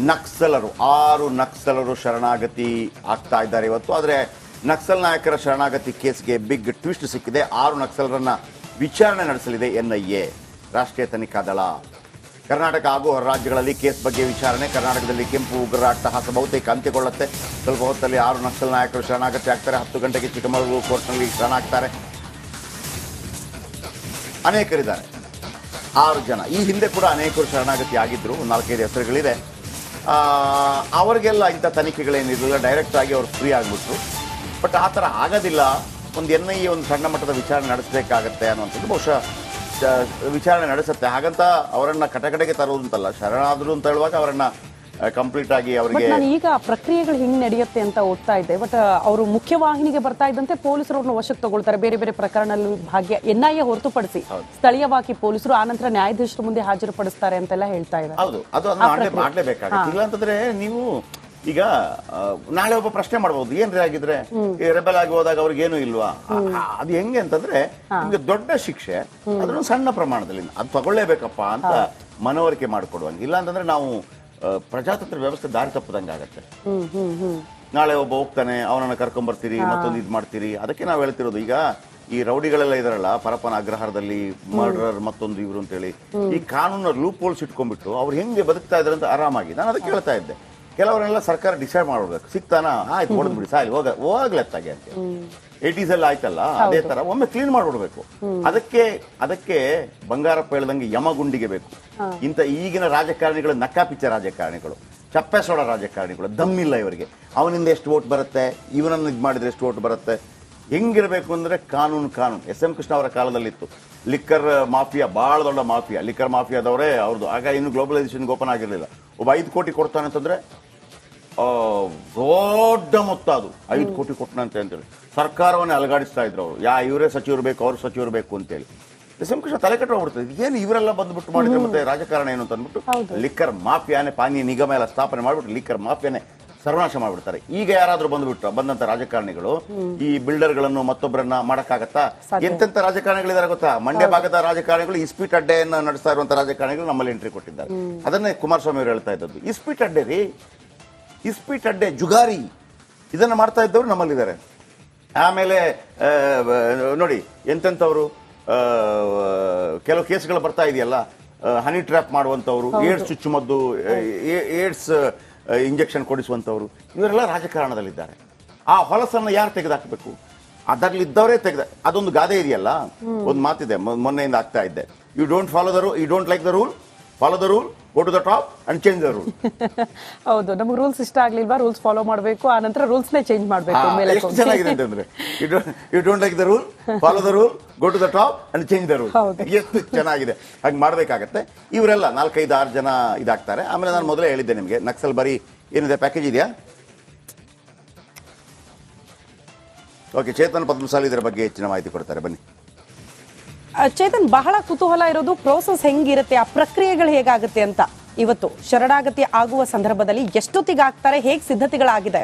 ನಕ್ಸಲರು, ಆರು ನಕ್ಸಲರು ಶರಣಾಗತಿ ಆಗ್ತಾ ಇದ್ದಾರೆ ಇವತ್ತು. ಆದರೆ ನಕ್ಸಲ್ ನಾಯಕರ ಶರಣಾಗತಿ ಕೇಸ್ಗೆ ಬಿಗ್ ಟ್ವಿಸ್ಟ್ ಸಿಕ್ಕಿದೆ. ಆರು ನಕ್ಸಲರನ್ನ ವಿಚಾರಣೆ ನಡೆಸಲಿದೆ ಎನ್ಐಎ, ರಾಷ್ಟ್ರೀಯ ತನಿಖಾ ದಳ. ಕರ್ನಾಟಕ ಹಾಗೂ ಹೊರ ರಾಜ್ಯಗಳಲ್ಲಿ ಕೇಸ್ ಬಗ್ಗೆ ವಿಚಾರಣೆ, ಕರ್ನಾಟಕದಲ್ಲಿ ಕೆಂಪು ಉಗ್ರರ ಅಟ್ಟಹಾಸ ಬಹುತೇಕ ಅಂತ್ಯಗೊಳ್ಳುತ್ತೆ. ಸ್ವಲ್ಪ ಹೊತ್ತಲ್ಲಿ ಆರು ನಕ್ಸಲ್ ನಾಯಕರು ಶರಣಾಗತಿ ಆಗ್ತಾರೆ. ಹತ್ತು ಗಂಟೆಗೆ ಚಿಕ್ಕಮಗಳೂರು ಕೋರ್ಟ್ನಲ್ಲಿ ಶರಣಾಗ್ತಾರೆ. ಅನೇಕರಿದ್ದಾರೆ. ಆರು ಜನ. ಈ ಹಿಂದೆ ಕೂಡ ಅನೇಕರು ಶರಣಾಗತಿ ಆಗಿದ್ರು. ನಾಲ್ಕೈದು ಹೆಸರುಗಳಿದೆ ಅವರಿಗೆಲ್ಲ ಇಂಥ ತನಿಖೆಗಳೇನಿರಲಿಲ್ಲ ಡೈರೆಕ್ಟ್ ಆಗಿ ಅವ್ರು ಫ್ರೀ ಆಗಿಬಿಟ್ರು. ಬಟ್ ಆ ಥರ ಆಗೋದಿಲ್ಲ. ಒಂದು ಎನ್ ಐ ಎ ಒಂದು ಸಣ್ಣ ಮಟ್ಟದ ವಿಚಾರಣೆ ನಡೆಸಬೇಕಾಗತ್ತೆ ಅನ್ನುವಂಥದ್ದು ಬಹುಶಃ ವಿಚಾರಣೆ ನಡೆಸುತ್ತೆ. ಹಾಗಂತ ಅವರನ್ನು ಕಟಕಡೆಗೆ ತರುವುದು ಶರಣಾದರು ಶರಣಾದ್ರು ಅಂತ ಹೇಳುವಾಗ ಅವರನ್ನ ಕಂಪ್ಲೀಟ್ ಆಗಿ ಅವರಿಗೆ ನಾನು ಈಗ ಪ್ರಕ್ರಿಯೆಗಳು ಹಿಂಗ್ ನಡೆಯುತ್ತೆ ಅಂತ ಓದ್ತಾ ಇದ್ದೆ. ಬಟ್ ಅವರು ಮುಖ್ಯವಾಹಿನಿಗೆ ಬರ್ತಾ ಇದ್ದಂತೆ ಪೊಲೀಸರು ಅವ್ರನ್ನ ವಶಕ್ಕೆ ತಗೊಳ್ತಾರೆ. ಬೇರೆ ಬೇರೆ ಪ್ರಕರಣದಲ್ಲಿ ಭಾಗ್ಯ ಎನ್ಐಎ ಹೊರತುಪಡಿಸಿ ಸ್ಥಳೀಯವಾಗಿ ಪೊಲೀಸರು ಆನಂತರ ನ್ಯಾಯಾಧೀಶರ ಮುಂದೆ ಹಾಜರುಪಡಿಸ್ತಾರೆ ಅಂತೆಲ್ಲ ಹೇಳ್ತಾ ಇದ್ದಾರೆ. ಹೌದು. ಅದು ಅದನ್ನ ಮಾಡ್ಲೇ ಮಾಡ್ಲೇಬೇಕಾಗುತ್ತೆ. ಇಲ್ಲ ಅಂತಂದ್ರೆ ನೀವು ಈಗ ನಾಳೆ ಒಬ್ಬ ಪ್ರಶ್ನೆ ಮಾಡಬಹುದು ಏನ್ರಿ ಆಗಿದ್ರೆ ರೆಬೆಲ್ ಆಗಿ ಹೋದಾಗ ಅವ್ರಿಗೇನು ಇಲ್ವಾ? ಅದು ಹೆಂಗೆ ಅಂತಂದ್ರೆ ನಿಮ್ಗೆ ದೊಡ್ಡ ಶಿಕ್ಷೆ ಅದನ್ನು ಸಣ್ಣ ಪ್ರಮಾಣದಲ್ಲಿ. ಅದು ತಗೊಳ್ಳೇಬೇಕಪ್ಪ ಅಂತ ಮನವರಿಕೆ ಮಾಡಿಕೊಡುವಂಗೆ. ಇಲ್ಲ ಅಂತಂದ್ರೆ ನಾವು ಪ್ರಜಾತಂತ್ರ ವ್ಯವಸ್ಥೆ ದಾರಿ ತಪ್ಪದಂಗೆ ಆಗತ್ತೆ. ನಾಳೆ ಒಬ್ಬ ಹೋಗ್ತಾನೆ ಅವನನ್ನ ಕರ್ಕೊಂಡ್ ಬರ್ತೀರಿ ಮತ್ತೊಂದು ಇದು ಮಾಡ್ತೀರಿ ಅದಕ್ಕೆ ನಾವು ಹೇಳ್ತಿರೋದು ಈಗ ಈ ರೌಡಿಗಳೆಲ್ಲ ಇದಾರಲ್ಲ ಪರಪನ ಅಗ್ರಹಾರದಲ್ಲಿ ಮರ್ಡರ್ ಮತ್ತೊಂದು ಇವರು ಅಂತೇಳಿ ಈ ಕಾನೂನ ಲೂಪ್ ಹೋಲ್ಸ್ ಇಟ್ಕೊಂಡ್ಬಿಟ್ಟು ಅವ್ರು ಹೆಂಗೆ ಬದುಕ್ತಾ ಇದ್ದಾರೆ ಅಂತ ಆರಾಮಾಗಿ ನಾನು ಅದಕ್ಕೆ ಹೇಳ್ತಾ ಇದ್ದೆ. ಕೆಲವರೆಲ್ಲ ಸರ್ಕಾರ ಡಿಸೈಡ್ ಮಾಡ್ಬೇಕು ಸಿಗ್ತಾನಾ ಆಯ್ತು ಹೊಡೆದ್ಬಿಡಿ ಸಾಲಿ ಹೋಗ ಹೋಗ್ಲತ್ತಾಗೆ ಅಂತ. ಏಟೀಸ್ ಎಲ್ಲ ಆಯ್ತಲ್ಲ ಅದೇ ತರ. ಒಮ್ಮೆ ಕ್ಲೀನ್ ಮಾಡ್ಬಿಡ್ಬೇಕು. ಅದಕ್ಕೆ ಅದಕ್ಕೆ ಬಂಗಾರಪ್ಪ ಹೇಳ್ದಂಗೆ ಯಮಗುಂಡಿಗೆ ಬೇಕು. ಇಂಥ ಈಗಿನ ರಾಜಕಾರಣಿಗಳು ನಕ್ಕಾಪಿಚ್ಚ ರಾಜಕಾರಣಿಗಳು ಚಪ್ಪೆ ಸೋಡ ರಾಜಕಾರಣಿಗಳು ದಮ್ಮಿಲ್ಲ ಇವರಿಗೆ. ಅವನಿಂದ ಎಷ್ಟು ವೋಟ್ ಬರುತ್ತೆ ಇವನನ್ನು ಇದು ಮಾಡಿದ್ರೆ ಎಷ್ಟು ವೋಟ್ ಬರುತ್ತೆ. ಹೆಂಗಿರಬೇಕು ಅಂದ್ರೆ ಕಾನೂನು ಕಾನೂನು. ಎಸ್ ಎಂ ಕೃಷ್ಣ ಅವರ ಕಾಲದಲ್ಲಿತ್ತು. ಲಿಕ್ಕರ್ ಮಾಫಿಯಾ ಬಹಳ ದೊಡ್ಡ ಮಾಫಿಯಾ. ಲಿಕ್ಕರ್ ಮಾಫಿಯಾದವರೇ ಅವ್ರದ್ದು ಆಗ ಇನ್ನು ಗ್ಲೋಬಲೈಸೇಷನ್ ಓಪನ್ ಆಗಿರಲಿಲ್ಲ. ಒಬ್ಬ ಐದು ಕೋಟಿ ಕೊಡ್ತಾನೆ ಅಂತಂದ್ರೆ ಆ, ದೊಡ್ಡ ಮೊತ್ತ ಅದು. ಐದು ಕೋಟಿ ಕೊಟ್ಟನಂತೆ ಅಂತೇಳಿ. ಸರ್ಕಾರವನ್ನೇ ಅಲಗಾಡಿಸ್ತಾ ಇದ್ರು ಅವರು. ಯಾ ಇವರೇ ಸಚಿವರು ಬೇಕು ಅವ್ರ ಸಚಿವರು ಬೇಕು ಅಂತೇಳಿ. ಎಸ್ ಎಂ ಕೃಷ್ಣ ತಲೆ ಕೆಟ್ಟೋಗ್ಬಿಡ್ತದೆ. ಏನು ಇವರೆಲ್ಲ ಬಂದ್ಬಿಟ್ಟು ಮಾಡಿದ್ರೆ ಮತ್ತೆ ರಾಜಕಾರಣ ಏನು ಅಂತ ಅಂದ್ಬಿಟ್ಟು ಲಿಕ್ಕರ್ ಮಾಫಿಯಾನೆ ಪಾನೀಯ ನಿಗಮ ಎಲ್ಲ ಸ್ಥಾಪನೆ ಮಾಡಿಬಿಟ್ಟು ಲಿಕ್ಕರ್ ಮಾಫಿಯಾನೆ ಸರ್ವನಾಶ ಮಾಡ್ಬಿಡ್ತಾರೆ. ಈಗ ಯಾರಾದ್ರೂ ಬಂದ್ಬಿಟ್ಟು ಬಂದಂತ ರಾಜಕಾರಣಿಗಳು ಈ ಬಿಲ್ಡರ್ಗಳನ್ನು ಮತ್ತೊಬ್ಬರನ್ನ ಮಾಡಕ್ಕಾಗತ್ತಾ? ಎಂತೆಂತ ರಾಜಕಾರಣಿಗಳಿದ್ದಾರೆ ಗೊತ್ತಾ? ಮಂಡ್ಯ ಭಾಗದ ರಾಜಕಾರಣಿಗಳು ಇಸ್ಪೀಟ್ ಅಡ್ಡೆಯನ್ನ ನಡೆಸ್ತಾ ಇರುವಂತ ರಾಜಕಾರಣಿಗಳು ನಮ್ಮಲ್ಲಿ ಎಂಟ್ರಿ ಕೊಟ್ಟಿದ್ದಾರೆ. ಅದನ್ನೇ ಕುಮಾರಸ್ವಾಮಿ ಅವರು ಹೇಳ್ತಾ ಇದ್ದದ್ದು. ಇಸ್ಪೀಟ್ ಅಡ್ಡೆ ರೀ ಇಸ್ಪೀಟ್ ಅಡ್ಡೆ ಜುಗಾರಿ ಇದನ್ನ ಮಾಡ್ತಾ ಇದ್ದವರು ನಮ್ಮಲ್ಲಿದ್ದಾರೆ. ಆಮೇಲೆ ನೋಡಿ ಎಂತೆಂಥವ್ರು ಕೆಲವು ಕೇಸ್ಗಳು ಬರ್ತಾ ಇದೆಯಲ್ಲ ಹನಿ ಟ್ರ್ಯಾಪ್ ಮಾಡುವಂಥವ್ರು ಏಡ್ಸ್ ಚುಚ್ಚುಮದ್ದು ಏಡ್ಸ್ ಇಂಜೆಕ್ಷನ್ ಕೊಡಿಸುವಂಥವ್ರು ಇವರೆಲ್ಲ ರಾಜಕಾರಣದಲ್ಲಿದ್ದಾರೆ. ಆ ಹೊಲಸನ್ನು ಯಾರು ತೆಗೆದಾಕಬೇಕು? ಅದರಲ್ಲಿದ್ದವರೇ ತೆಗೆದ ಅದೊಂದು ಗಾದೆ ಇದೆಯಲ್ಲ? ಒಂದು ಮಾತಿದೆ ಮೊ- ಮೊನ್ನೆಯಿಂದ ಆಗ್ತಾ ಇದ್ದೆ. You don't follow the rule you don't like the rule follow the rule go to the top and change the rule ಹೌದು ನಮ್ಗೆ ರೂಲ್ಸ್ ಇಷ್ಟ ಆಗ್ಲಿಲ್ವಾ ರೂಲ್ಸ್ ಫಾಲೋ ಮಾಡಬೇಕು ಆ ನಂತರ ರೂಲ್ಸ್ ನೇ ಚೇಂಜ್ ಮಾಡಬೇಕು ಮೇಲೆ ಎಷ್ಟು ಚೆನ್ನಾಗಿದೆ ಅಂತಂದ್ರೆ you don't like the rule follow the rule go to the top and change the rule. ಎಷ್ಟು ಚೆನ್ನಾಗಿದೆ ಹಾಗೆ ಮಾಡ್ಬೇಕಾಗತ್ತೆ. ಇವರೆಲ್ಲ ನಾಲ್ಕೈದು ಆರು ಜನ ಇದಾಗ್ತಾರೆ. ಆಮೇಲೆ ನಾನು ಮೊದಲೇ ಹೇಳಿದ್ದೆ ನಿಮಗೆ ನಕ್ಸಲ್ ಬರಿ ಏನಿದೆ ಪ್ಯಾಕೇಜ್ ಇದೆಯಾ? ಓಕೆ ಚೇತನ್ ಪದ್ಮಸಾಲಿ ಇದರ ಬಗ್ಗೆ ಹೆಚ್ಚಿನ ಮಾಹಿತಿ ಕೊಡ್ತಾರೆ ಬನ್ನಿ. ಚೇತನ್, ಬಹಳ ಕುತೂಹಲ ಇರೋದು ಪ್ರೋಸೆಸ್ ಹೆಂಗಿರುತ್ತೆ? ಆ ಪ್ರಕ್ರಿಯೆಗಳು ಹೇಗಾಗುತ್ತೆ ಅಂತ. ಇವತ್ತು ಶರಣಾಗತಿ ಆಗುವ ಸಂದರ್ಭದಲ್ಲಿ ಎಷ್ಟೊತ್ತಿಗೆ ಆಗ್ತಾರೆ ಹೇಗೆ ಸಿದ್ಧತೆಗಳಾಗಿದೆ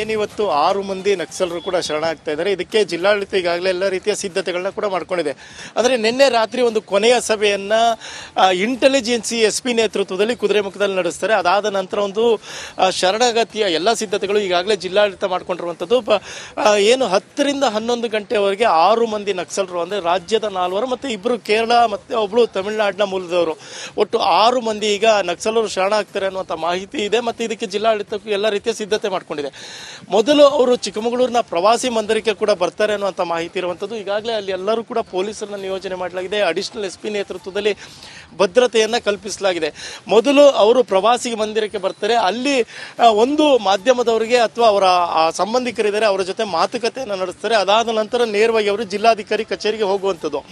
ಏನಿವತ್ತು ಆರು ಮಂದಿ ನಕ್ಸಲರು ಕೂಡ ಶರಣಾಗ್ತಾ ಇದ್ದಾರೆ. ಇದಕ್ಕೆ ಜಿಲ್ಲಾಡಳಿತ ಈಗಾಗಲೇ ಎಲ್ಲ ರೀತಿಯ ಸಿದ್ಧತೆಗಳನ್ನ ಕೂಡ ಮಾಡ್ಕೊಂಡಿದೆ. ಆದರೆ ನಿನ್ನೆ ರಾತ್ರಿ ಒಂದು ಕೊನೆಯ ಸಭೆಯನ್ನ ಇಂಟೆಲಿಜೆನ್ಸಿ ಎಸ್ ಪಿ ನೇತೃತ್ವದಲ್ಲಿ ಕುದುರೆಮುಖದಲ್ಲಿ ನಡೆಸ್ತಾರೆ. ಅದಾದ ನಂತರ ಒಂದು ಶರಣಾಗತಿಯ ಎಲ್ಲ ಸಿದ್ಧತೆಗಳು ಈಗಾಗಲೇ ಜಿಲ್ಲಾಡಳಿತ ಮಾಡ್ಕೊಂಡಿರುವಂಥದ್ದು ಏನು ಹತ್ತರಿಂದ ಹನ್ನೊಂದು ಗಂಟೆವರೆಗೆ ಆರು ಮಂದಿ ನಕ್ಸಲರು, ಅಂದರೆ ರಾಜ್ಯದ ನಾಲ್ವರು ಮತ್ತು ಇಬ್ಬರು ಕೇರಳ ಮತ್ತು ಒಬ್ಬಳು ತಮಿಳುನಾಡಿನ ಮೂಲದವರು. ಒಟ್ಟು ಆರು ಮಂದಿ ಈಗ ನಕ್ಸಲರು ಶರಣಾಗ್ತಾರೆ ಅನ್ನುವಂಥ ಮಾಹಿತಿ ಇದೆ. ಮತ್ತು ಇದಕ್ಕೆ ಜಿಲ್ಲಾಡಳಿತಕ್ಕೂ ಎಲ್ಲ ರೀತಿಯ ಸಿದ್ಧತೆ ಮಾಡ್ಕೊಂಡಿದೆ. ಮೊದಲು ಅವರು ಚಿಕ್ಕಮಗಳೂರಿನ ಪ್ರವಾಸಿ ಮಂದಿರಕ್ಕೆ ಕೂಡ ಬರ್ತಾರೆ ಅನ್ನುವಂಥ ಮಾಹಿತಿ ಇರುವಂಥದ್ದು. ಈಗಾಗಲೇ ಅಲ್ಲಿ ಎಲ್ಲರೂ ಕೂಡ ಪೊಲೀಸರನ್ನ ನಿಯೋಜನೆ ಮಾಡಲಾಗಿದೆ. ಅಡಿಷನಲ್ ಎಸ್ ಪಿ ನೇತೃತ್ವದಲ್ಲಿ ಭದ್ರತೆಯನ್ನು ಕಲ್ಪಿಸಲಾಗಿದೆ. ಮೊದಲು ಅವರು ಪ್ರವಾಸಿ ಮಂದಿರಕ್ಕೆ ಬರ್ತಾರೆ. ಅಲ್ಲಿ ಒಂದು ಮಾಧ್ಯಮದವರಿಗೆ ಅಥವಾ ಅವರ ಸಂಬಂಧಿಕರಿದ್ದಾರೆ, ಅವರ ಜೊತೆ ಮಾತುಕತೆಯನ್ನು ನಡೆಸ್ತಾರೆ. ಅದಾದ ನಂತರ ನೇರವಾಗಿ ಅವರು ಜಿಲ್ಲಾಧಿಕಾರಿ ಕಚೇರಿಗೆ ಹೋಗುವಂಥದ್ದು.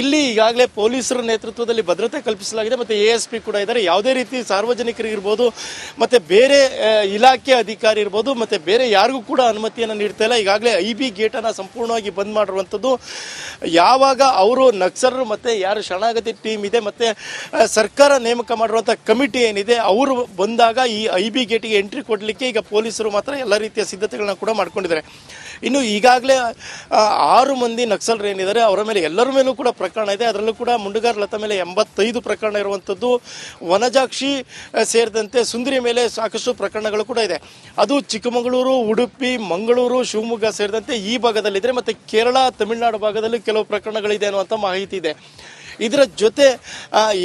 ಇಲ್ಲಿ ಈಗಾಗಲೇ ಪೊಲೀಸರ ನೇತೃತ್ವದಲ್ಲಿ ಭದ್ರತೆ ಕಲ್ಪಿಸಲಾಗಿದೆ ಮತ್ತು ಎ ಎಸ್ ಪಿ ಕೂಡ ಇದ್ದಾರೆ. ಯಾವುದೇ ರೀತಿ ಸಾರ್ವಜನಿಕರಿಗಿರ್ಬೋದು ಮತ್ತು ಬೇರೆ ಇಲಾಖೆ ಅಧಿಕಾರಿ ಇರ್ಬೋದು, ಮತ್ತು ಬೇರೆ ಯಾರಿಗೂ ಕೂಡ ಅನುಮತಿಯನ್ನು ನೀಡ್ತಾ ಇಲ್ಲ. ಈಗಾಗಲೇ ಐ ಬಿ ಗೇಟನ್ನು ಸಂಪೂರ್ಣವಾಗಿ ಬಂದ್ ಮಾಡಿರುವಂಥದ್ದು. ಯಾವಾಗ ಅವರು ನಕ್ಸಲರು ಮತ್ತು ಯಾರು ಶರಣಾಗತಿ ಟೀಮ್ ಇದೆ, ಮತ್ತು ಸರ್ಕಾರ ನೇಮಕ ಮಾಡಿರುವಂಥ ಕಮಿಟಿ ಏನಿದೆ, ಅವರು ಬಂದಾಗ ಈ ಐ ಬಿ ಗೇಟಿಗೆ ಎಂಟ್ರಿ ಕೊಡಲಿಕ್ಕೆ ಈಗ ಪೊಲೀಸರು ಮಾತ್ರ ಎಲ್ಲ ರೀತಿಯ ಸಿದ್ಧತೆಗಳನ್ನ ಕೂಡ ಮಾಡ್ಕೊಂಡಿದ್ದಾರೆ. ಇನ್ನು ಈಗಾಗಲೇ ಆರು ಮಂದಿ ನಕ್ಸಲರು ಏನಿದ್ದಾರೆ, ಅವರ ಮೇಲೆ ಎಲ್ಲರ ಮೇಲೂ ಕೂಡ ಪ್ರಕರಣ ಇದೆ. ಅದರಲ್ಲೂ ಕೂಡ ಮುಂಡುಗಾರ್ ಲತಾ ಮೇಲೆ ಎಂಬತ್ತೈದು ಪ್ರಕರಣ ಇರುವಂಥದ್ದು ವನಜಾಕ್ಷಿ ಸೇರಿದಂತೆ ಸುಂದರಿ ಮೇಲೆ ಸಾಕಷ್ಟು ಪ್ರಕರಣಗಳು ಕೂಡ ಇದೆ. ಅದು ಚಿಕ್ಕಮಗಳೂರು, ಉಡುಪಿ, ಮಂಗಳೂರು, ಶಿವಮೊಗ್ಗ ಸೇರಿದಂತೆ ಈ ಭಾಗದಲ್ಲಿದೆ ಮತ್ತು ಕೇರಳ, ತಮಿಳುನಾಡು ಭಾಗದಲ್ಲಿ ಕೆಲವು ಪ್ರಕರಣಗಳಿದೆ ಅನ್ನುವಂಥ ಮಾಹಿತಿ ಇದೆ. ಇದರ ಜೊತೆ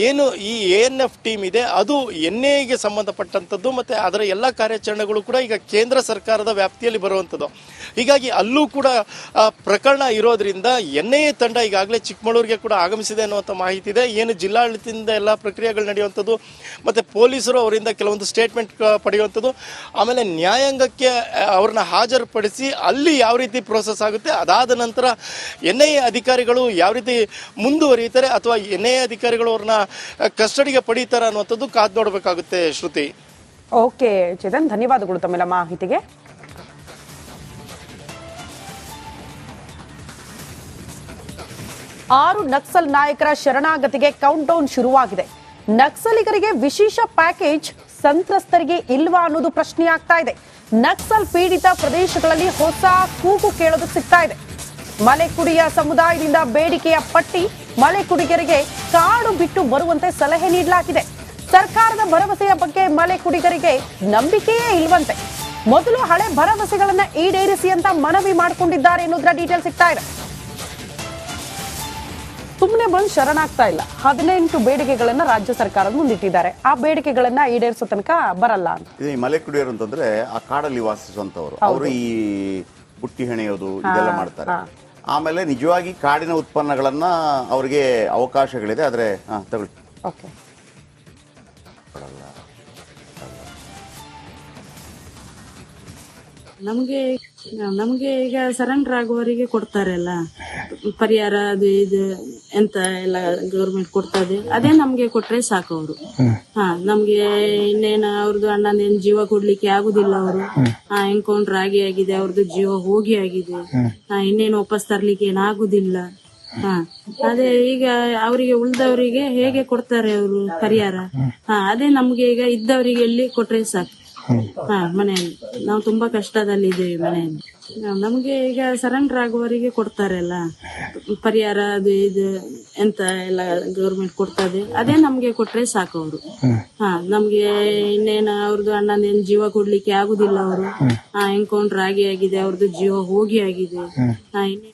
ಏನು ಈ ಎ ಎನ್ ಎಫ್ ಟೀಮ್ ಇದೆ, ಅದು ಎನ್ ಎಗೆ ಸಂಬಂಧಪಟ್ಟಂಥದ್ದು, ಮತ್ತು ಅದರ ಎಲ್ಲ ಕಾರ್ಯಾಚರಣೆಗಳು ಕೂಡ ಈಗ ಕೇಂದ್ರ ಸರ್ಕಾರದ ವ್ಯಾಪ್ತಿಯಲ್ಲಿ ಬರುವಂಥದ್ದು. ಹೀಗಾಗಿ ಅಲ್ಲೂ ಕೂಡ ಪ್ರಕರಣ ಇರೋದ್ರಿಂದ ಎನ್ ಐ ಎ ತಂಡ ಈಗಾಗಲೇ ಚಿಕ್ಕಮಗಳೂರಿಗೆ ಕೂಡ ಆಗಮಿಸಿದೆ ಅನ್ನುವಂಥ ಮಾಹಿತಿ ಇದೆ. ಏನು ಜಿಲ್ಲಾಡಳಿತದಿಂದ ಎಲ್ಲ ಪ್ರಕ್ರಿಯೆಗಳು ನಡೆಯುವಂಥದ್ದು, ಮತ್ತು ಪೊಲೀಸರು ಅವರಿಂದ ಕೆಲವೊಂದು ಸ್ಟೇಟ್ಮೆಂಟ್ ಪಡೆಯುವಂಥದ್ದು, ಆಮೇಲೆ ನ್ಯಾಯಾಂಗಕ್ಕೆ ಅವ್ರನ್ನ ಹಾಜರುಪಡಿಸಿ ಅಲ್ಲಿ ಯಾವ ರೀತಿ ಪ್ರೋಸೆಸ್ ಆಗುತ್ತೆ, ಅದಾದ ನಂತರ ಎನ್ ಐ ಎ ಅಧಿಕಾರಿಗಳು ಯಾವ ರೀತಿ ಮುಂದುವರಿಯುತ್ತಾರೆ ಅಥವಾ ಎನ್ ಅಧಿಕಾರಿಗಳು ಅವ್ರನ್ನ ಕಸ್ಟಡಿಗೆ ಪಡೀತಾರ ಅನ್ನುವಂಥದ್ದು ಕಾದು ನೋಡಬೇಕಾಗುತ್ತೆ ಶ್ರುತಿ. ಓಕೆ, ಚೇತನ್, ಧನ್ಯವಾದಗಳು ತಮ್ಮೆಲ್ಲ ಮಾಹಿತಿಗೆ. ಆರು ನಕ್ಸಲ್ ನಾಯಕರ ಶರಣಾಗತಿಗೆ ಕೌಂಟ್ ಡೌನ್ ಶುರುವಾಗಿದೆ. ನಕ್ಸಲಿಗರಿಗೆ ವಿಶೇಷ ಪ್ಯಾಕೇಜ್ ಸಂತ್ರಸ್ತರಿಗೆ ಇಲ್ವಾ ಅನ್ನೋದು ಪ್ರಶ್ನೆ ಆಗ್ತಾ ಇದೆ. ನಕ್ಸಲ್ ಪೀಡಿತ ಪ್ರದೇಶಗಳಲ್ಲಿ ಹೊಸ ಕೂಗು ಕೇಳೋದು ಸಿಗ್ತಾ ಇದೆ. ಮಲೆಕುಡಿಯ ಸಮುದಾಯದಿಂದ ಬೇಡಿಕೆಯ ಪಟ್ಟಿ ಮಲೆಕುಡಿಗರಿಗೆ ಕಾಡು ಬಿಟ್ಟು ಬರುವಂತೆ ಸಲಹೆ ನೀಡಲಾಗಿದೆ. ಸರ್ಕಾರದ ಭರವಸೆಯ ಬಗ್ಗೆ ಮಳೆ ಕುಡಿಗರಿಗೆ ನಂಬಿಕೆಯೇ ಇಲ್ವಂತೆ. ಮೊದಲು ಹಳೆ ಭರವಸೆಗಳನ್ನ ಈಡೇರಿಸಿ ಅಂತ ಮನವಿ ಮಾಡಿಕೊಂಡಿದ್ದಾರೆ ಎನ್ನುವುದರ ಡೀಟೇಲ್ ಸಿಗ್ತಾ ಇದೆ. ಸುಮ್ಮನೆ ಬಂದು ಶರಣಾಗ್ತಾ ಇಲ್ಲ. ಹದಿನೆಂಟು ಬೇಡಿಕೆಗಳನ್ನ ರಾಜ್ಯ ಸರ್ಕಾರ ಮುಂದಿಟ್ಟಿದ್ದಾರೆ. ಆ ಬೇಡಿಕೆಗಳನ್ನ ಈಡೇರಿಸೋ ತನಕ ಬರಲ್ಲ ಅಂತ. ಈ ಮಲೆ ಕುಡಿಯೋರು ಅಂತಂದ್ರೆ ಆ ಕಾಡಲ್ಲಿ ವಾಸಿಸುವಂತವರು. ಅವರು ಈ ಬುಟ್ಟಿ ಹೆಣೆಯೋದು ಇದೆಲ್ಲ ಮಾಡ್ತಾರೆ. ಆಮೇಲೆ ನಿಜವಾಗಿ ಕಾಡಿನ ಉತ್ಪನ್ನಗಳನ್ನ ಅವರಿಗೆ ಅವಕಾಶಗಳಿದೆ ಆದ್ರೆ ಹಾ ತಗೊಳ್ಳಿ. ಓಕೆ. ನಮಗೆ ನಮಗೆ ಈಗ ಸರೆಂಡರ್ ಆಗುವವರಿಗೆ ಕೊಡ್ತಾರಲ್ಲ ಪರಿಹಾರ ಅದು ಇದು ಎಂತ ಎಲ್ಲ ಗೌರ್ಮೆಂಟ್ ಕೊಡ್ತದೆ. ಅದೇ ನಮ್ಗೆ ಕೊಟ್ರೆ ಸಾಕು ಅವರು. ಹಾ ನಮ್ಗೆ ಇನ್ನೇನ ಅವ್ರದ್ದು ಅಣ್ಣನೇನ್ ಜೀವ ಕೊಡ್ಲಿಕ್ಕೆ ಆಗುದಿಲ್ಲ ಅವರು. ಹಾ ಎನ್ಕೌಂಟರ್ ಆಗಿ ಆಗಿದೆ ಅವ್ರದ್ದು ಜೀವ ಹೋಗಿ ಆಗಿದೆ. ಹಾ ಇನ್ನೇನು ವಾಪಸ್ ತರ್ಲಿಕ್ಕೆ ಏನಾಗುದಿಲ್ಲ ಹಾ ಅದೇ ಈಗ ಅವರಿಗೆ ಉಳ್ದವರಿಗೆ ಹೇಗೆ ಕೊಡ್ತಾರೆ ಅವರು ಪರಿಹಾರ? ಹಾ ಅದೇ ನಮ್ಗೆ ಈಗ ಇದ್ದವರಿಗೆ ಎಲ್ಲಿ ಕೊಟ್ರೆ ಸಾಕು. ಹಾ ಮನೆಯಲ್ಲಿ. ನಾವು ತುಂಬಾ ಕಷ್ಟದಲ್ಲಿದ್ದೇವೆ ಮನೆಯಲ್ಲಿ. ನಮಗೆ ನಮ್ಗೆ ಈಗ ಸರೆಂಡರ್ ಆಗುವವರಿಗೆ ಕೊಡ್ತಾರಲ್ಲ ಪರಿಹಾರ ಅದು ಇದು ಎಂತ ಎಲ್ಲ ಗೌರ್ಮೆಂಟ್ ಕೊಡ್ತದೆ. ಅದೇ ನಮ್ಗೆ ಕೊಟ್ರೆ ಸಾಕು ಅವರು. ಹಾ ನಮ್ಗೆ ಇನ್ನೇನು ಅವ್ರದ್ದು ಅಣ್ಣನೇನು ಜೀವ ಕೊಡ್ಲಿಕ್ಕೆ ಆಗುದಿಲ್ಲ ಅವರು. ಹಾ ಎನ್ಕೌಂಟರ್ ಆಗಿ ಆಗಿದೆ ಅವ್ರದ್ದು ಜೀವ ಹೋಗಿ ಆಗಿದೆ. ಹಾ ಇನ್ನೇ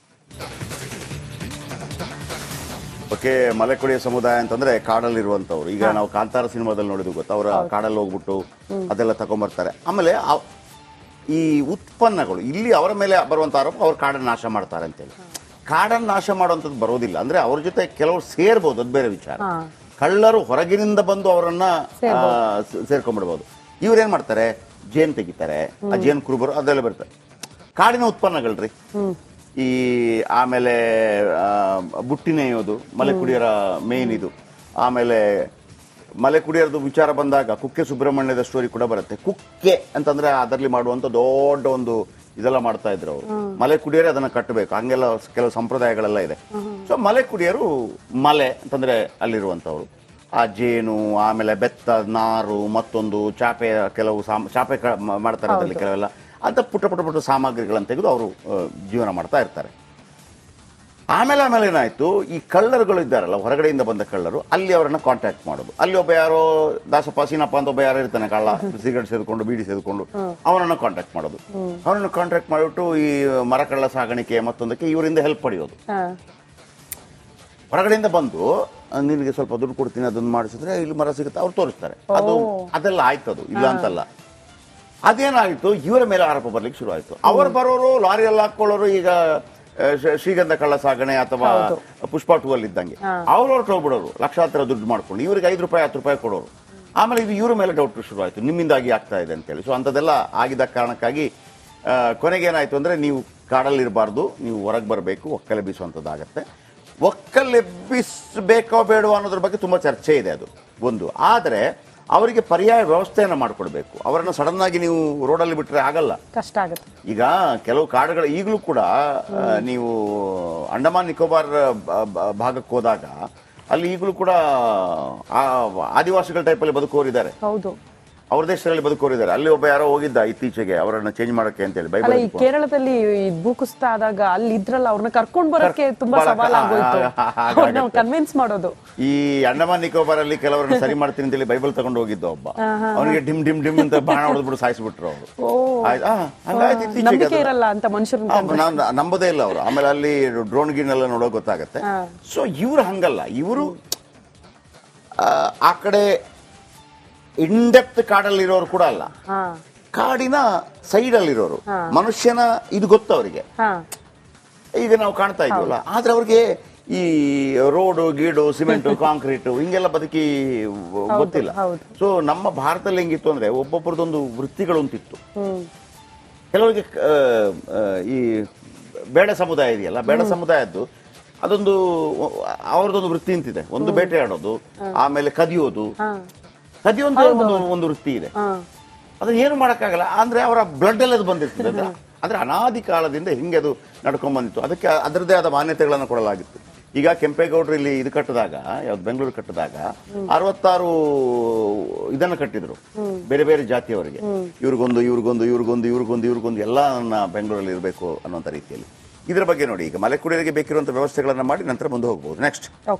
ಓಕೆ ಮಲೆಕುಡಿಯ ಸಮುದಾಯ ಅಂತಂದ್ರೆ ಕಾಡಲ್ಲಿರುವಂತವ್ರು ಈಗ ನಾವು ಕಾಂತಾರ ಸಿನಿಮಾದಲ್ಲಿ ನೋಡಿದ್ವಿ ಗೊತ್ತಾ? ಅವರ ಕಾಡಲ್ಲಿ ಹೋಗ್ಬಿಟ್ಟು ಅದೆಲ್ಲ ತಗೊಂಡ್ಬರ್ತಾರೆ ಆಮೇಲೆ ಈ ಉತ್ಪನ್ನಗಳು ಇಲ್ಲಿ ಅವರ ಮೇಲೆ ಬರುವಂತ ಆರೋಪ ಅವ್ರು ಕಾಡನ್ನು ನಾಶ ಮಾಡ್ತಾರೆ ಅಂತೇಳಿ. ಕಾಡನ್ನು ನಾಶ ಮಾಡುವಂಥದ್ದು ಬರೋದಿಲ್ಲ. ಅಂದ್ರೆ ಅವ್ರ ಜೊತೆ ಕೆಲವರು ಸೇರ್ಬೋದು ಅದು ಬೇರೆ ವಿಚಾರ. ಕಳ್ಳರು ಹೊರಗಿನಿಂದ ಬಂದು ಅವರನ್ನ ಸೇರ್ಕೊಂಡ್ಬಿಡ್ಬೋದು. ಇವ್ರೇನ್ ಮಾಡ್ತಾರೆ? ಜೇನ್ ತೆಗಿತಾರೆ ಆ ಜೇನ್ ಕುರುಬರು ಅದೆಲ್ಲ ಬರ್ತಾರೆ ಕಾಡಿನ ಉತ್ಪನ್ನಗಳ್ರಿ. ಈ ಆಮೇಲೆ ಬುಟ್ಟಿ ನೇಯೋದು ಮಲೆ ಕುಡಿಯರ ಮೇನ್ ಇದು. ಆಮೇಲೆ ಮಲೆ ಕುಡಿಯರದು ವಿಚಾರ ಬಂದಾಗ ಕುಕ್ಕೆ ಸುಬ್ರಹ್ಮಣ್ಯದ ಸ್ಟೋರಿ ಕೂಡ ಬರುತ್ತೆ. ಕುಕ್ಕೆ ಅಂತಂದ್ರೆ ಅದರಲ್ಲಿ ಮಾಡುವಂತ ದೊಡ್ಡ ಒಂದು ಇದೆಲ್ಲ ಮಾಡ್ತಾ ಇದ್ರು ಅವರು. ಮಲೆ ಕುಡಿಯರೇ ಅದನ್ನ ಕಟ್ಟಬೇಕು ಹಂಗೆಲ್ಲ ಕೆಲವು ಸಂಪ್ರದಾಯಗಳೆಲ್ಲ ಇದೆ. ಸೊ ಮಲೆ ಕುಡಿಯರು ಮಲೆ ಅಂತಂದ್ರೆ ಅಲ್ಲಿರುವಂತವ್ರು ಆ ಜೇನು ಆಮೇಲೆ ಬೆತ್ತ ನಾರು ಮತ್ತೊಂದು ಚಾಪೆ ಕೆಲವು ಸಾಮ್ ಚಾಪೆ ಕ- ಮಾಡ್ತಾರೆ ಅದರಲ್ಲಿ ಕೆಲವೆಲ್ಲ. ಅಂತ ಪುಟ್ಟ ಪುಟ್ಟ ಪುಟ್ಟ ಸಾಮಗ್ರಿಗಳನ್ನು ತೆಗೆದು ಅವರು ಜೀವನ ಮಾಡ್ತಾ ಇರ್ತಾರೆ. ಆಮೇಲೆ ಆಮೇಲೆ ಏನಾಯ್ತು ಈ ಕಳ್ಳರುಗಳು ಇದ್ದಾರಲ್ಲ ಹೊರಗಡೆಯಿಂದ ಬಂದ ಕಳ್ಳರು ಅಲ್ಲಿ ಅವರನ್ನು ಕಾಂಟ್ಯಾಕ್ಟ್ ಮಾಡೋದು. ಅಲ್ಲಿ ಒಬ್ಬ ಯಾರೋ ದಾಸಪ್ಪ ಸೀನಪ್ಪ ಅಂತ ಒಬ್ಬ ಯಾರೋ ಇರ್ತಾನೆ ಕಳ್ಳ ಸಿಗರೇಟ್ ಸೇದ್ಕೊಂಡು ಬೀಡಿ ಸೇದ್ಕೊಂಡು ಅವರನ್ನು ಕಾಂಟ್ಯಾಕ್ಟ್ ಮಾಡೋದು. ಅವರನ್ನು ಕಾಂಟ್ಯಾಕ್ಟ್ ಮಾಡಿಬಿಟ್ಟು ಈ ಮರ ಕಳ್ಳ ಸಾಗಾಣಿಕೆ ಮತ್ತೊಂದಕ್ಕೆ ಇವರಿಂದ ಹೆಲ್ಪ್ ಪಡೆಯೋದು. ಹೊರಗಡೆಯಿಂದ ಬಂದು ನಿನಗೆ ಸ್ವಲ್ಪ ದುಡ್ಡು ಕೊಡ್ತೀನಿ ಅದನ್ನ ಮಾಡಿಸಿದ್ರೆ ಇಲ್ಲಿ ಮರ ಸಿಗುತ್ತೆ ಅವ್ರು ತೋರಿಸ್ತಾರೆ. ಅದು ಅದೆಲ್ಲ ಆಯ್ತದು ಇಲ್ಲ ಅಂತಲ್ಲ. ಅದೇನಾಯ್ತು? ಇವರ ಮೇಲೆ ಆರೋಪ ಬರ್ಲಿಕ್ಕೆ ಶುರುವಾಯಿತು. ಅವರು ಅವ್ರು ಬರೋರು ಲಾರಿಯಲ್ಲಿ ಹಾಕೊಳ್ಳೋರು ಈಗ ಶ್ರೀಗಂಧ ಕಳ್ಳ ಸಾಗಣೆ ಅಥವಾ ಪುಷ್ಪ ಟೂ ಅಲ್ಲಿ ಇದ್ದಂಗೆ. ಅವ್ರವ್ರು ಹೋಗ್ಬಿಡೋರು ಲಕ್ಷಾಂತರ ದುಡ್ಡು ಮಾಡ್ಕೊಂಡು. ಇವ್ರಿಗೆ ಐದು ರೂಪಾಯಿ ಹತ್ತು ರೂಪಾಯಿ ಕೊಡೋರು. ಆಮೇಲೆ ಇದು ಇವ್ರ ಮೇಲೆ ಡೌಟ್ ಶುರುವಾಯಿತು. ಆಯ್ತು ನಿಮ್ಮಿಂದಾಗಿ ಆಗ್ತಾ ಇದೆ ಅಂತೇಳಿ. ಸೊ ಅಂಥದ್ದೆಲ್ಲ ಆಗಿದ್ದ ಕಾರಣಕ್ಕಾಗಿ ಕೊನೆಗೆ ಏನಾಯ್ತು ಅಂದ್ರೆ ನೀವು ಕಾಡಲ್ಲಿ ಇರಬಾರ್ದು ನೀವು ಹೊರಗೆ ಬರಬೇಕು ಒಕ್ಕಲೆ ಬೀಸುವಂಥದ್ದಾಗತ್ತೆ. ಒಕ್ಕಲೆಬ್ಬಿಸಬೇಕೋ ಬೇಡವೋ ಅನ್ನೋದ್ರ ಬಗ್ಗೆ ತುಂಬಾ ಚರ್ಚೆ ಇದೆ ಅದು. ಒಂದು. ಆದರೆ ಅವರಿಗೆ ಪರ್ಯಾಯ ವ್ಯವಸ್ಥೆಯನ್ನು ಮಾಡಿಕೊಡ್ಬೇಕು. ಅವರನ್ನು ಸಡನ್ ಆಗಿ ನೀವು ರೋಡಲ್ಲಿ ಬಿಟ್ಟರೆ ಆಗಲ್ಲ. ಕಷ್ಟ ಆಗುತ್ತೆ. ಈಗ ಕೆಲವು ಕಾಡುಗಳು ಈಗಲೂ ಕೂಡ ನೀವು ಅಂಡಮಾನ್ ನಿಕೋಬಾರ್ ಭಾಗಕ್ಕೆ ಹೋದಾಗ ಅಲ್ಲಿ ಈಗಲೂ ಕೂಡ ಆ ಆದಿವಾಸಿಗಳ ಟೈಪಲ್ಲಿ ಬದುಕೋರಿದ್ದಾರೆ ಹೌದು. ಅವ್ರ ದೇಶದಲ್ಲಿ ಬದುಕೋರಿದ್ದಾರೆ ಅಲ್ಲಿ ಒಬ್ಬ ಯಾರೋ ಹೋಗಿದ್ದ ಇತ್ತೀಚೆಗೆ ಅವರನ್ನ ಚೇಂಜ್ ಮಾಡಕ್ಕೆ ಅಂತೇಳಿ ಅಲ್ಲ ಬೈಬಲ್ ಈ ಕೇರಳದಲ್ಲಿ ಈ ಭೂಕುಸಿತ ಆದಾಗ ಅಲ್ಲಿ ಇದ್ರಲ್ಲ ಅವ್ರನ್ನ ಕರ್ಕೊಂಡ್ ಬರಕ್ಕೆ ತುಂಬಾ ಸವಾಲ್ ಸವಾಲಾಗೋಯ್ತು ಅವ್ರನ್ನ ಕನ್ವಿನ್ಸ್ ಮಾಡೋದು. ಈ ಅಂಡಮಾನ್ ನಿಕೋಬಾರ್ ಅಲ್ಲಿ ಕೆಲವರನ್ನ ಸರಿ ಮಾಡ್ತೀನಿ ಅಂತ ಹೇಳಿ ಬೈಬಲ್ ತಗೊಂಡು ಹೋಗಿದ್ದ ಒಬ್ಬ. ಅವನಿಗೆ ಡಿಮ್ ಡಿಮ್ ಡಿಮ್ ಅಂತ ಬಾಣ ಹೊಡೆದ್ಬಿಟ್ಟು ಸಾಯಿಸ್ಬಿಟ್ರು ಅವರು. ಹಂಗಾಯ್ತು ಇತ್ತೀಚೆಗೆ ನಂಬಿಕೆ ಅದು. ಇರಲ್ಲ ಅಂತ ಮನುಷ್ಯರನ್ನ ನಂಬೋದೇ ಇಲ್ಲ ಅವರು. ಆಮೇಲೆ ಅಲ್ಲಿ ಡ್ರೋನ್ ಗೀನ್ ಎಲ್ಲ ನೋಡೋಕೆ ಗೊತ್ತಾಗತ್ತೆ. ಸೊ ಇವ್ರು ಹಂಗಲ್ಲ. ಇವರು ಆ ಕಡೆ ಇಂಡೆಪ್ತ್ ಕಾಡಲ್ಲಿರೋರು ಕೂಡ ಅಲ್ಲ. ಕಾಡಿನ ಸೈಡ್ ಅಲ್ಲಿರೋರು ಮನುಷ್ಯನ ಇದು ಗೊತ್ತು ಅವರಿಗೆ. ಈಗ ನಾವು ಕಾಣ್ತಾ ಇದೀವಲ್ಲ ಆದ್ರೆ ಅವ್ರಿಗೆ ಈ ರೋಡು ಗೀಡು ಸಿಮೆಂಟ್ ಕಾಂಕ್ರೀಟ್ ಹಿಂಗೆಲ್ಲ ಬದುಕಿ ಗೊತ್ತಿಲ್ಲ. ಸೊ ನಮ್ಮ ಭಾರತದಲ್ಲಿ ಹೆಂಗಿತ್ತು ಅಂದ್ರೆ ಒಬ್ಬೊಬ್ಬರದೊಂದು ವೃತ್ತಿಗಳು ಅಂತಿತ್ತು ಕೆಲವರಿಗೆ ಈ ಬೇಡ ಸಮುದಾಯ ಇದೆಯಲ್ಲ ಬೇಡ ಸಮುದಾಯದ್ದು ಅದೊಂದು ಅವ್ರದ್ದೊಂದು ವೃತ್ತಿ ಅಂತಿದೆ ಒಂದು ಬೇಟೆ ಆಡೋದು ಆಮೇಲೆ ಕದಿಯೋದು ಕದಿಯುವಂತ ಒಂದು ಒಂದು ವೃತ್ತಿ ಇದೆ. ಅದನ್ನ ಏನು ಮಾಡೋಕ್ಕಾಗಲ್ಲ. ಅಂದ್ರೆ ಅವರ ಬ್ಲಡ್ ಎಲ್ಲ ಅದು ಬಂದಿರ್ತದೆ. ಅಂದ್ರೆ ಅಂದ್ರೆ ಅನಾದಿ ಕಾಲದಿಂದ ಹಿಂಗೆ ಅದು ನಡ್ಕೊಂಡ್ ಬಂದಿತ್ತು. ಅದಕ್ಕೆ ಅದರದೇ ಆದ ಮಾನ್ಯತೆಗಳನ್ನು ಕೊಡಲಾಗಿತ್ತು. ಈಗ ಕೆಂಪೇಗೌಡರು ಇಲ್ಲಿ ಇದು ಕಟ್ಟಿದಾಗ ಯಾವ್ದು ಬೆಂಗಳೂರು ಕಟ್ಟಿದಾಗ ಅರವತ್ತಾರು ಇದನ್ನ ಕಟ್ಟಿದ್ರು. ಬೇರೆ ಬೇರೆ ಜಾತಿಯವರಿಗೆ. ಇವ್ರಿಗೊಂದು ಇವ್ರಿಗೊಂದು ಇವ್ರಿಗೊಂದು ಇವ್ರಿಗೊಂದು ಇವ್ರಿಗೊಂದು ಎಲ್ಲ ಬೆಂಗಳೂರಲ್ಲಿ ಇರಬೇಕು ಅನ್ನೋಂಥ ರೀತಿಯಲ್ಲಿ. ಇದರ ಬಗ್ಗೆ ನೋಡಿ ಈಗ ಮಲೆಕುಡಿಯರಿಗೆ ಬೇಕಿರುವಂಥ ವ್ಯವಸ್ಥೆಗಳನ್ನ ಮಾಡಿ ನಂತರ ಮುಂದೆ ಹೋಗಬಹುದು ನೆಕ್ಸ್ಟ್